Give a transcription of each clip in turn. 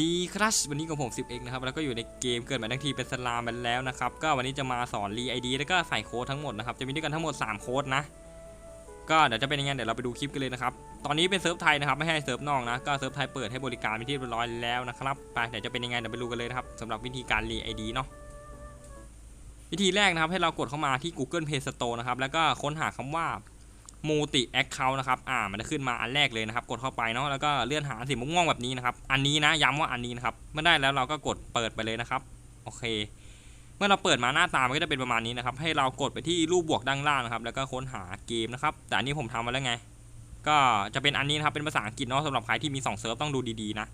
ดีครับวันนี้กับผม 10x นะครับ แล้วก็อยู่ในเกมเกิดใหมาทั้งทีเป็นสลามไปแล้วนะครับ ก็วันนี้จะมาสอนรีไอดีแล้วก็ใส่โค้ดทั้งหมดนะครับ จะมีด้วยกันทั้งหมด 3 โค้ดนะ ก็เดี๋ยวจะเป็นยังไงเดี๋ยวเราไปดูคลิปกันเลยนะครับ ตอนนี้เป็นเซิร์ฟไทยนะครับ ไม่ให้เซิร์ฟนอกนะ ก็เซิร์ฟไทยเปิดให้บริการเป็นที่เรียบร้อยแล้วนะครับ ไปเดี๋ยวจะเป็นยังไงเดี๋ยวไปดูกันเลยนะครับสำหรับวิธีการรีไอดีเนาะ วิธีแรกนะครับให้เรากดเข้ามาที่ Google Play Store นะครับ แล้วก็ค้นหาคำว่า multi account นะครับ อ่า มันจะขึ้นมาอันแรกเลยนะครับ กดเข้าไปเนาะ แล้วก็เลื่อนหาสีม่วงๆแบบนี้นะครับ อันนี้นะ ย้ำว่าอันนี้นะครับ เมื่อได้แล้วเราก็กดเปิดไปเลยนะครับ โอเค เมื่อเราเปิดมาหน้าตา มันก็จะเป็นประมาณนี้นะครับ ให้เรากดไปที่รูปบวกด้านล่างนะครับ แล้วก็ค้นหาเกมนะครับ แต่อันนี้ผมทำมาแล้วไง ก็จะเป็นอันนี้นะครับ เป็นภาษาอังกฤษเนาะสำหรับใครที่มี2เซิร์ฟต้องดูดีๆนะ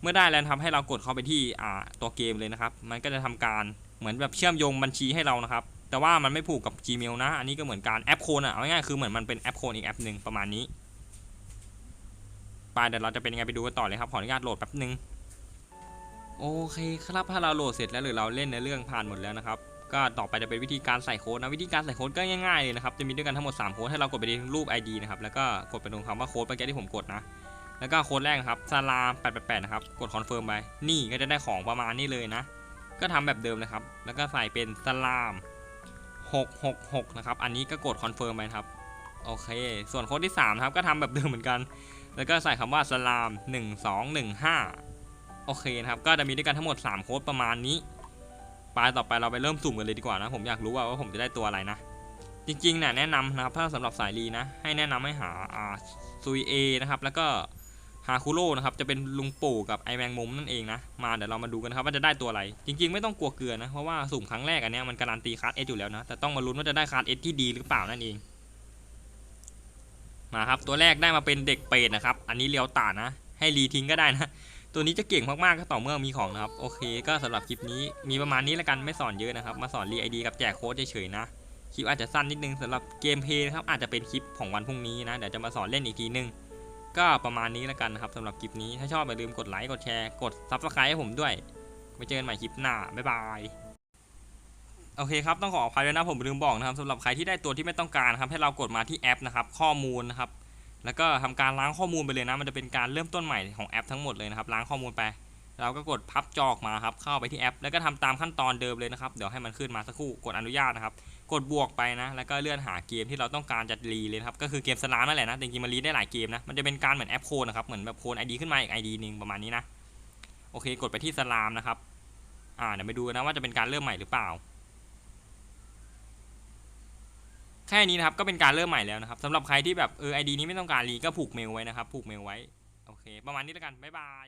เมื่อได้แล้วนะครับให้เรากดเข้าไปที่อ่าตัวเกมเลยนะครับ มันก็จะทำการเหมือนแบบเชื่อมโยงบัญชีให้เรานะครับ แต่ว่ามันไม่ผูกกับ Gmail นะ อันนี้ก็เหมือนการแอปโคนอะ เอาง่ายๆคือเหมือนมันเป็นแอปโคนอีกแอปหนึ่งประมาณนี้ไปเดี๋ยวเราจะเป็นยังไงไปดูกันต่อเลยครับ ขออนุญาตโหลดแป๊บนึงโอเคครับถ้าเราโหลดเสร็จแล้วหรือเราเล่นในเรื่องผ่านหมดแล้วนะครับก็ต่อไปจะเป็นวิธีการใส่โค้ดนะวิธีการใส่โค้ดก็ง่ายๆเลยนะครับจะมีด้วยกันทั้งหมด3โค้ดให้เรากดไปที่รูป ID นะครับแล้วก็กดไปตรงคำว่าโค้ดเมื่อกี้ที่ผมกดนะแล้วก็โค้ดแรกครับซาลาม888นะครับกดคอนเฟิร์มไปนี่ก็จะได้ของประมาณนี้เลยนะ ก็ทำแบบเดิมนะครับ แล้วก็ใส่เป็นสลาม 666 นะครับ อันนี้ก็กดคอนเฟิร์มไปครับ โอเค ส่วนโค้ดที่3ครับก็ทำแบบเดิมเหมือนกัน แล้วก็ใส่คำว่าสลาม 1215 โอเคนะครับ ก็จะมีด้วยกันทั้งหมด 3 โค้ดประมาณนี้ไปต่อไปเราไปเริ่มสุ่มกันเลยดีกว่านะ ผมอยากรู้ว่าว่าผมจะได้ตัวอะไรนะ จริงๆเนี่ยแนะนำนะครับถ้าสำหรับสายรีนะ ให้แนะนำให้หาซุยเอนะครับ แล้วก็ ฮาคุโร่นะครับจะเป็นลุงปู่กับไอแมงมุมนั่นเองนะมาเดี๋ยวเรามาดูกันนะครับว่าจะได้ตัวอะไร จริง ๆ ไม่ต้องกลัวเกลือนะเพราะว่าสุ่มครั้งแรกอันนี้มันการันตีคาร์ดเอสอยู่แล้วนะแต่ต้องมาลุ้นว่าจะได้คาร์ดเอสที่ดีหรือเปล่านั่นเองมาครับตัวแรกได้มาเป็นเด็กเปรตนะครับอันนี้เลียวตานะ ให้รีทิ้งก็ได้นะ ตัวนี้จะเก่งมากๆก็ต่อเมื่อมีของนะครับโอเค ก็สำหรับคลิปนี้มีประมาณนี้แล้วกันไม่สอนเยอะนะครับมาสอนรีไอดีกับแจกโค้ดเฉยๆนะคลิปอาจจะสั้นนิดนึงสำหรับเกมเพลย์นะครับอาจจะเป็นคลิปของวันพรุ่งนี้นะเดี๋ยวจะมาสอนเล่นอีกทีนึง ก็ประมาณนี้แล้วกันนะครับสำหรับคลิปนี้ ถ้าชอบอย่าลืมกดไลค์ กดแชร์ กด Subscribe ให้ผมด้วย ไปเจอกันใหม่คลิปหน้า บ๊ายบาย โอเคครับ ต้องขออภัยด้วยนะผมลืมบอกนะครับสำหรับใครที่ได้ตัวที่ไม่ต้องการครับ ให้เรากดมาที่แอปนะครับ ข้อมูลนะครับ แล้วก็ทำการล้างข้อมูลไปเลยนะ มันจะเป็นการเริ่มต้นใหม่ของแอปทั้งหมดเลยนะครับ ล้างข้อมูลไป เราก็กดพับจอกมาครับเข้าไปที่แอป แล้วก็ทำตามขั้นตอนเดิมเลยนะครับเดี๋ยวให้มันขึ้นมาสักครู่กดอนุญาตนะครับกดบวกไปนะแล้วก็เลื่อนหาเกมที่เราต้องการจะรีเลยครับก็คือเกมสลามนั่นแหละนะจริงๆมันรีได้หลายเกมนะมันจะเป็นการเหมือนแอปโคนนะครับเหมือนแบบโคนไอดีขึ้นมาอีกไอดีหนึ่งประมาณนี้นะโอเคกดไปที่สลามนะครับอ่าเดี๋ยวไปดูนะว่าจะเป็นการเริ่มใหม่หรือเปล่าแค่นี้นะครับก็เป็นการเริ่มใหม่แล้วนะครับสำหรับใครที่แบบเออไอดีนี้ไม่ต้องการรีก็ผูกเมลไว้นะครับผูกเมลไว้โอเค ประมาณนี้แล้วกันบ๊ายบาย